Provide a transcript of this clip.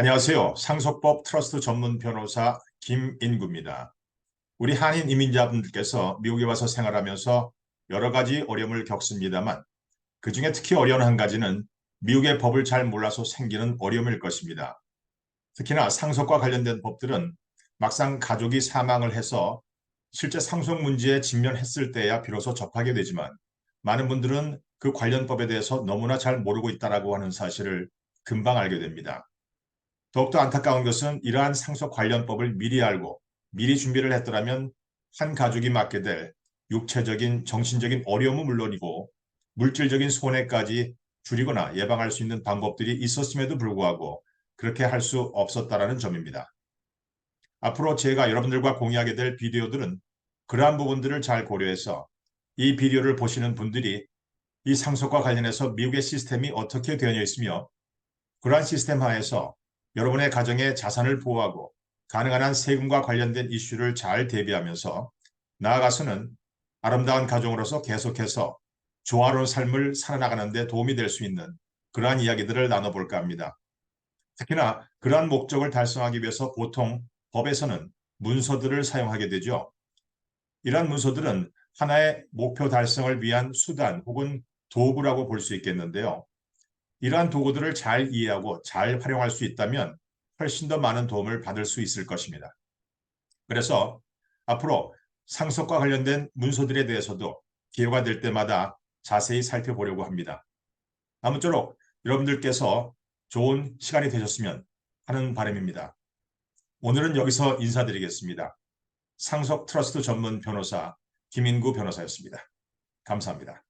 안녕하세요. 상속법 트러스트 전문 변호사 김인구입니다. 우리 한인 이민자분들께서 미국에 와서 생활하면서 여러 가지 어려움을 겪습니다만 그 중에 특히 어려운 한 가지는 미국의 법을 잘 몰라서 생기는 어려움일 것입니다. 특히나 상속과 관련된 법들은 막상 가족이 사망을 해서 실제 상속 문제에 직면했을 때야 비로소 접하게 되지만 많은 분들은 그 관련 법에 대해서 너무나 잘 모르고 있다고 하는 사실을 금방 알게 됩니다. 더욱더 안타까운 것은 이러한 상속 관련법을 미리 알고 미리 준비를 했더라면 한 가족이 맞게 될 육체적인 정신적인 어려움은 물론이고 물질적인 손해까지 줄이거나 예방할 수 있는 방법들이 있었음에도 불구하고 그렇게 할 수 없었다라는 점입니다. 앞으로 제가 여러분들과 공유하게 될 비디오들은 그러한 부분들을 잘 고려해서 이 비디오를 보시는 분들이 이 상속과 관련해서 미국의 시스템이 어떻게 되어 있으며 그러한 시스템 하에서 여러분의 가정의 자산을 보호하고 가능한 한 세금과 관련된 이슈를 잘 대비하면서 나아가서는 아름다운 가정으로서 계속해서 조화로운 삶을 살아나가는 데 도움이 될 수 있는 그러한 이야기들을 나눠볼까 합니다. 특히나 그러한 목적을 달성하기 위해서 보통 법에서는 문서들을 사용하게 되죠. 이러한 문서들은 하나의 목표 달성을 위한 수단 혹은 도구라고 볼 수 있겠는데요. 이러한 도구들을 잘 이해하고 잘 활용할 수 있다면 훨씬 더 많은 도움을 받을 수 있을 것입니다. 그래서 앞으로 상속과 관련된 문서들에 대해서도 기회가 될 때마다 자세히 살펴보려고 합니다. 아무쪼록 여러분들께서 좋은 시간이 되셨으면 하는 바람입니다. 오늘은 여기서 인사드리겠습니다. 상속 트러스트 전문 변호사 김인구 변호사였습니다. 감사합니다.